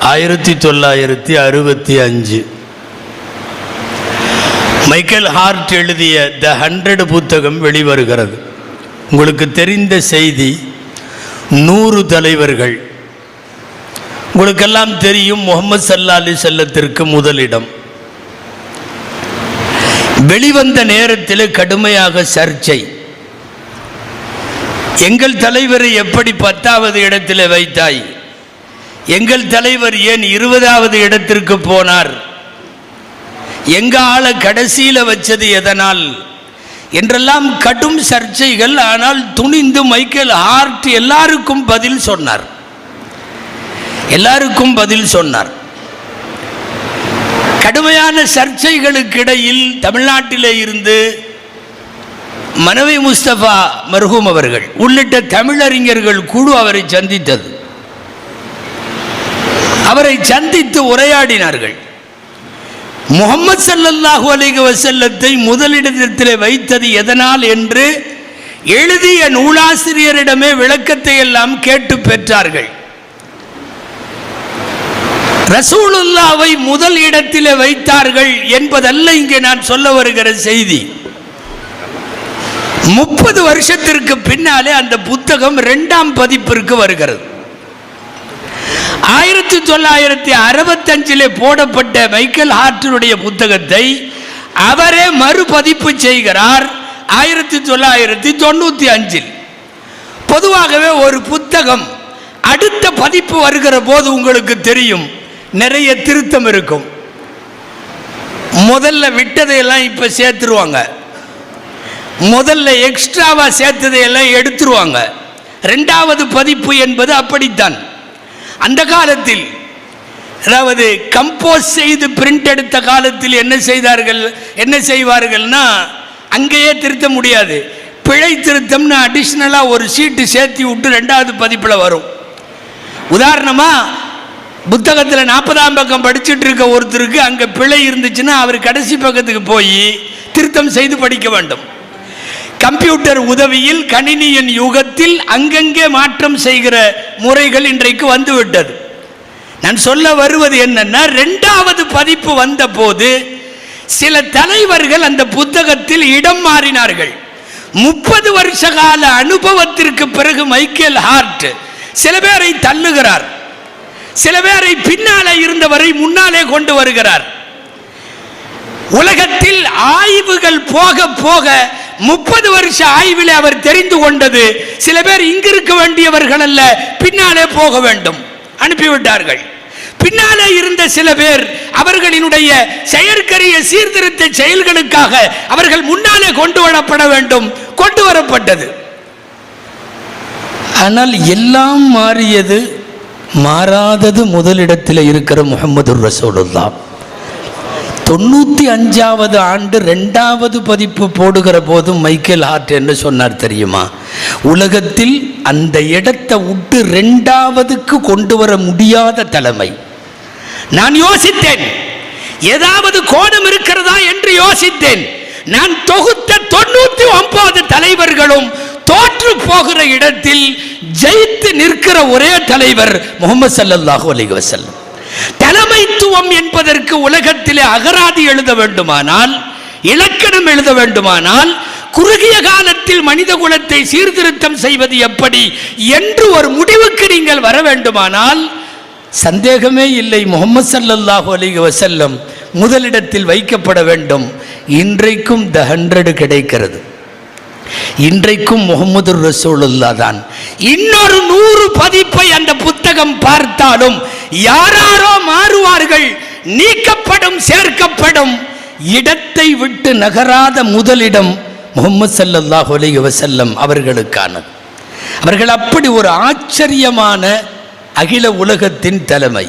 ஆயிரத்தி தொள்ளாயிரத்தி அறுபத்தி அஞ்சு. மைக்கேல் ஹார்ட் எழுதிய த ஹண்ட்ரட் புத்தகம் வெளிவருகிறது. உங்களுக்கு தெரிந்த செய்தி நூறு தலைவர்கள். உங்களுக்கெல்லாம் தெரியும் முகமது சல்லா அலி செல்லத்திற்கு முதலிடம். வெளிவந்த நேரத்தில் கடுமையாக சர்ச்சை. எங்கள் தலைவரை எப்படி பத்தாவது இடத்தில் வைத்தாய்? எங்கள் தலைவர் ஏன் இருபதாவது இடத்திற்கு போனார்? எங்க ஆளை கடைசியில் வச்சது எதனால்? என்றெல்லாம் கடும் சர்ச்சைகள் ஆனால் துணிந்து மைக்கேல் ஹார்ட் எல்லாருக்கும் பதில் சொன்னார். எல்லாருக்கும் பதில் சொன்னார். கடுமையான சர்ச்சைகளுக்கிடையில் தமிழ்நாட்டிலே இருந்து மனவை முஸ்தபா மர்ஹூம் அவர்கள் உள்ளிட்ட தமிழறிஞர்கள் குழு அவரை சந்தித்தது. அவரை சந்தித்து உரையாடினார்கள். முகமது சல்லல்லாஹு அலைஹி வசல்லத்தை முதலிடத்திலே வைத்தது எதனால் என்று எழுதிய நூலாசிரியரிடமே விளக்கத்தை எல்லாம் கேட்டு பெற்றார்கள். ரசூலுல்லாவை முதல் இடத்திலே வைத்தார்கள் என்பதல்ல இங்கே நான் சொல்ல வருகிற செய்தி. முப்பது வருஷத்திற்கு பின்னாலே அந்த புத்தகம் இரண்டாம் பதிப்பிற்கு வருகிறது. ஆயிரத்தி தொள்ளாயிரத்தி அறுபத்தஞ்சிலே போடப்பட்ட மைக்கேல் ஹார்ட்டனுடைய புத்தகத்தை அவரே மறுபதிப்பு செய்கிறார் ஆயிரத்தி தொள்ளாயிரத்தி தொண்ணூற்றி அஞ்சில். பொதுவாகவே ஒரு புத்தகம் அடுத்த பதிப்பு வருகிற போது உங்களுக்கு தெரியும். நிறைய திருத்தம் இருக்கும். முதல்ல விட்டதையெல்லாம் இப்போ சேர்த்துருவாங்க. முதல்ல எக்ஸ்ட்ராவா சேர்த்ததையெல்லாம் எடுத்துருவாங்க. ரெண்டாவது பதிப்பு என்பது அப்படித்தான். அந்த காலத்தில் அதாவது கம்போஸ் செய்து பிரிண்ட் எடுத்த காலத்தில் என்ன செய்தார்கள் என்ன செய்வார்கள்னா அங்கேயே திருத்த முடியாது. பிழை திருத்தம்னு அடிஷ்னலாக ஒரு சீட்டு சேர்த்தி விட்டு ரெண்டாவது பதிப்பில் வரும். உதாரணமாக புத்தகத்தில் நாற்பதாம் பக்கம் படிச்சுட்டு இருக்க ஒருத்தருக்கு அங்கே பிழை இருந்துச்சுன்னா அவர் கடைசி பக்கத்துக்கு போய் திருத்தம் செய்து படிக்க வேண்டும். கம்ப்யூட்டர் உதவியில் கணினியின் யுகத்தில் அங்கங்கே மாற்றம் செய்கிற முறைகள் இன்றைக்கு வந்துவிட்டது. நான் சொல்ல வருவது என்னன்னா ரெண்டாவது பதிப்பு வந்தபோது சில தலைவர்கள் அந்த புத்தகத்தில் இடம் மாறினார்கள். முப்பது வருஷ கால அனுபவத்திற்கு பிறகு மைக்கேல் ஹார்ட் சில பேரை தள்ளுகிறார். சில பேரை பின்னாலே இருந்தவரை முன்னாலே கொண்டு வருகிறார். உலகத்தில் ஆய்வுகள் போக போக முப்பது வருஷ ஆய்வில் அவர் தெரிந்து கொண்டது. சில பேர் இங்கிருக்க வேண்டியவர்கள் அல்ல பின்னாலே போக வேண்டும். அனுப்பிவிட்டார்கள். பின்னாலே இருந்த சில பேர் அவர்களினுடைய செயற்கரிய சீர்திருத்த செயல்களுக்காக அவர்கள் முன்னாலே கொண்டு வரப்பட வேண்டும் கொண்டு வரப்பட்டது. ஆனால் எல்லாம் மாறியது மாறாதது முதலிடத்தில் இருக்கிற முகமது ரசூலுல்லா தொண்ணூற்றி அஞ்சாவது ஆண்டு ரெண்டாவது பதிப்பு போடுகிற போதும் மைக்கேல் ஹார்ட் என்ன சொன்னார் தெரியுமா? உலகத்தில் அந்த இடத்தை விட்டு ரெண்டாவதுக்கு கொண்டு வர முடியாத தலைமை. நான் யோசித்தேன். ஏதாவது கோணம் இருக்கிறதா என்று யோசித்தேன். நான் தொகுத்த தொண்ணூத்தி ஒன்பது தலைவர்களும் தோற்று போகிற இடத்தில் ஜெயித்து நிற்கிற ஒரே தலைவர் முகமது சல்லாஹூ அலைஹி வசல்லம் தலைமைத்துவம் என்பதற்கு உலகத்திலே அகராதி எழுத வேண்டுமானால் இலக்கணம் எழுத வேண்டுமானால் குறுகிய காலத்தில் மனித குலத்தை சீர்திருத்தம் செய்வது எப்படி என்று ஒரு முடிவுக்கு நீங்கள் வர வேண்டுமானால் சந்தேகமே இல்லை. முகமது சல்லல்லாஹு அலி வசல்லம் முதலிடத்தில் வைக்கப்பட வேண்டும். இன்றைக்கும் த ஹண்ட்ரடு கிடைக்கிறது. இன்றைக்கும் முகமது ரசூலுல்லா தான். இன்னொரு நூறு பதிப்பை அந்த புத்தகம் பார்த்தாலும் யாராரோ மாறுவார்கள் நீக்கப்படும் சேர்க்கப்படும் இடத்தை விட்டு நகராத முதலிடம் முகமது சல்லல்லாஹு அலைஹி வசல்லம் அவர்களுக்கான அவர்கள் அப்படி ஒரு ஆச்சரியமான அகில உலகத்தின் தலைமை.